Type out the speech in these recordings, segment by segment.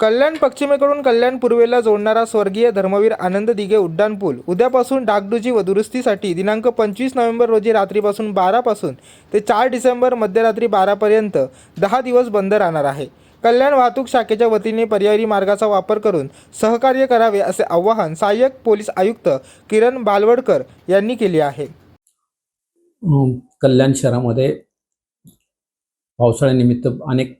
कल्याण पश्चिमेकडून कल्याण पूर्वेला जोडणारा स्वर्गीय धर्मवीर आनंद दिघे उड्डाणपूल. उद्यापासून डागडुजी व दुरुस्तीसाठी दिनांक पंचवीस नोव्हेंबर रोजी रात्रीपासून बारापासून ते चार डिसेंबर मध्यरात्री बारापर्यंत दहा दिवस बंद राहणार आहे. कल्याण वाहतूक शाखेच्या वतीने पर्यायी मार्गाचा वापर करून सहकार्य करावे असे आवाहन सहाय्यक पोलीस आयुक्त किरण बालवडकर यांनी केले आहे. कल्याण शहरामध्ये पावसाळ्यानिमित्त अनेक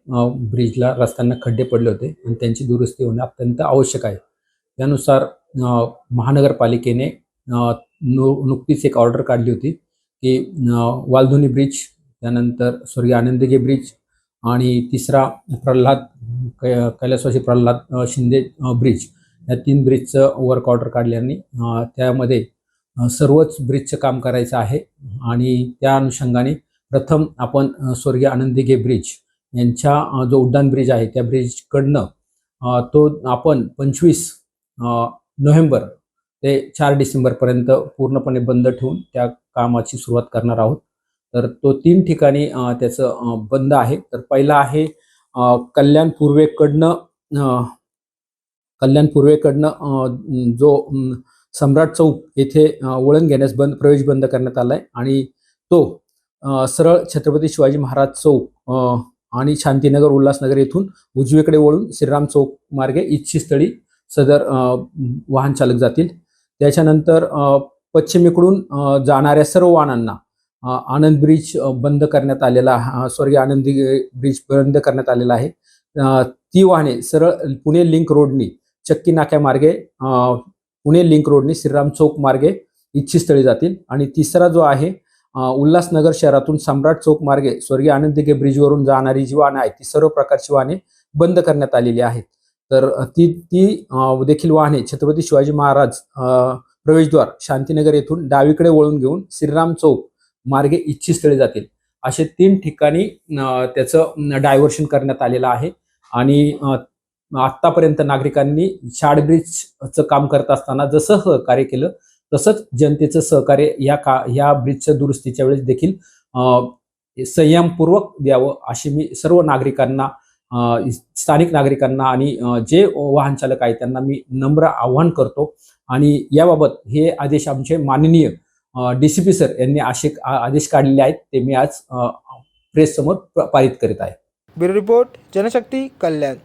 ब्रिजला रस्त्यांना खड्डे पडले होते आणि त्यांची दुरुस्ती होणे अत्यंत आवश्यक आहे. त्यानुसार महानगरपालिकेने नु नुकतीच एक ऑर्डर काढली होती की वालधुनी ब्रिज त्यानंतर स्वर्गीय आनंदगे ब्रिज आणि तिसरा प्रल्हाद कै कैलासवासी प्रल्हाद शिंदे ब्रिज या तीन ब्रिजचं वर्क ऑर्डर काढल्याने त्यामध्ये सर्वच ब्रिजचं काम करायचं आहे आणि त्या अनुषंगाने प्रथम आपण स्वर्गीय आनंदिगे ब्रिज यांच्या जो उड्डाण ब्रिज आहे त्या ब्रिजकडनं तो आपण पंचवीस नोव्हेंबर ते चार डिसेंबरपर्यंत पूर्णपणे बंद ठेवून त्या कामाची सुरुवात करणार आहोत. तर तो तीन ठिकाणी त्याचं बंद आहे. तर पहिला आहे कल्याण पूर्वेकडनं कल्याण पूर्वेकडनं जो सम्राट चौक येथे वळण घेण्यास बंद प्रवेश बंद करण्यात आला आहे आणि तो सरळ छत्रपती शिवाजी महाराज चौक आणि शांतीनगर उल्हासनगर येथून उजवीकडे वळून श्रीराम चौक मार्गे इच्छितस्थळी सदर वाहन चालक जातील. त्याच्यानंतर पश्चिमेकडून जाणाऱ्या सर्व वाहनांना आनंद ब्रिज बंद करण्यात आलेला स्वर्गीय आनंदी ब्रिज बंद करण्यात आलेला आहे. ती वाहने सरळ पुणे लिंक रोडनी चक्की नाक्यामार्गे पुणे लिंक रोडनी श्रीराम चौक मार्गे इच्छितस्थळी जातील. आणि तिसरा जो आहे उल्हासनगर शहरातून सम्राट चौक मार्गे स्वर्गीय आनंद दिघे ब्रिजवरून जाणारी जी वाहनं आहेत ती सर्व प्रकारची वाहने बंद करण्यात आलेली आहेत. तर ती ती देखील वाहने छत्रपती शिवाजी महाराज प्रवेशद्वार शांतीनगर येथून डावीकडे वळून घेऊन श्रीराम चौक मार्गे इच्छितस्थळी जातील. असे तीन ठिकाणी त्याचं डायव्हर्शन करण्यात आलेलं आहे. आणि आत्तापर्यंत नागरिकांनी शाडब्रिजचं काम करत असताना जसं सहकार्य केलं तसंच जनतेचं सहकार्य या का या ब्रिजच्या दुरुस्तीच्या वेळेस देखील संयमपूर्वक द्यावं अशी मी सर्व नागरिकांना स्थानिक नागरिकांना आणि जे वाहन चालक आहेत त्यांना मी नम्र आव्हान करतो. आणि याबाबत हे आदेश आमचे माननीय डी सी पी सर यांनी असे आ- आदेश काढलेले आहेत. ते मी आज प्रेस समोर पारित करीत आहे. Bureau report Janshakti Kalyan.